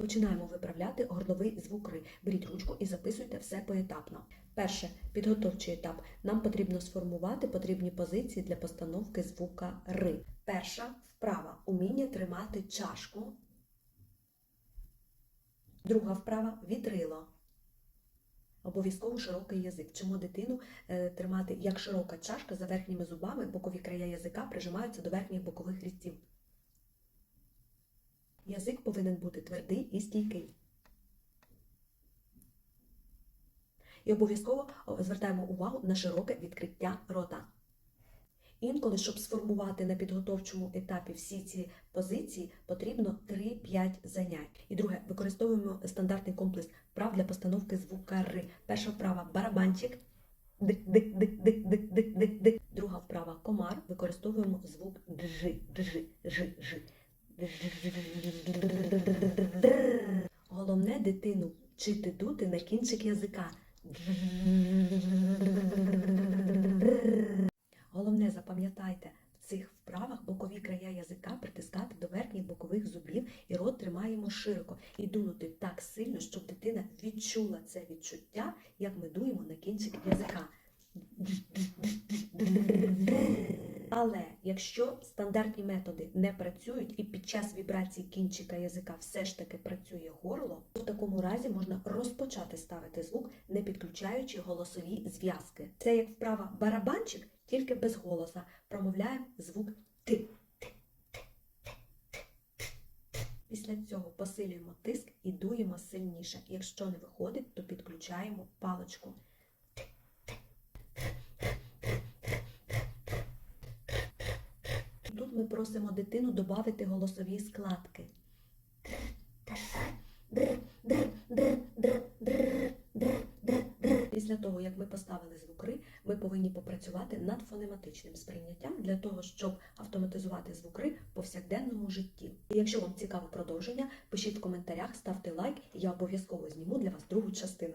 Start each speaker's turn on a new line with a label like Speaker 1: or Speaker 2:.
Speaker 1: Починаємо виправляти горловий звук ри. Беріть ручку і записуйте все поетапно. Перше підготовчий етап. Нам потрібно сформувати потрібні позиції для постановки звука ри. Перша вправа уміння тримати чашку. Друга вправа вітрило. Обов'язково широкий язик. Вчимо дитину е, тримати як широка чашка за верхніми зубами, бокові края язика прижимаються до верхніх бокових різців. Язик повинен бути твердий і стійкий. І обов'язково звертаємо увагу на широке відкриття рота. Інколи, щоб сформувати на підготовчому етапі всі ці позиції, потрібно 3-5 занять. І друге, використовуємо стандартний комплекс вправ для постановки звука Р. Перша вправа барабанчик. Друга вправа комар. Використовуємо звук джи, джи, жи, жи. Головне дитину вчити дути на кінчик язика. Головне, запам'ятайте, в цих вправах бокові края язика притискати до верхніх бокових зубів і рот тримаємо широко і дунути так сильно, щоб дитина відчула це відчуття, як ми дуємо на кінчик язика. Але якщо стандартні методи не працюють і під час вібрації кінчика язика все ж таки працює горло, то в такому разі можна розпочати ставити звук, не підключаючи голосові зв'язки. Це як вправа барабанчик, тільки без голоса. Промовляємо звук ти. Після цього посилюємо тиск і дуємо сильніше. Якщо не виходить, то підключаємо паличку. Тут ми просимо дитину додати голосові складки. Після того, як ми поставили звукри, ми повинні попрацювати над фонематичним сприйняттям для того, щоб автоматизувати звукри в повсякденному житті. І якщо вам цікаве продовження, пишіть в коментарях, ставте лайк, і я обов'язково зніму для вас другу частину.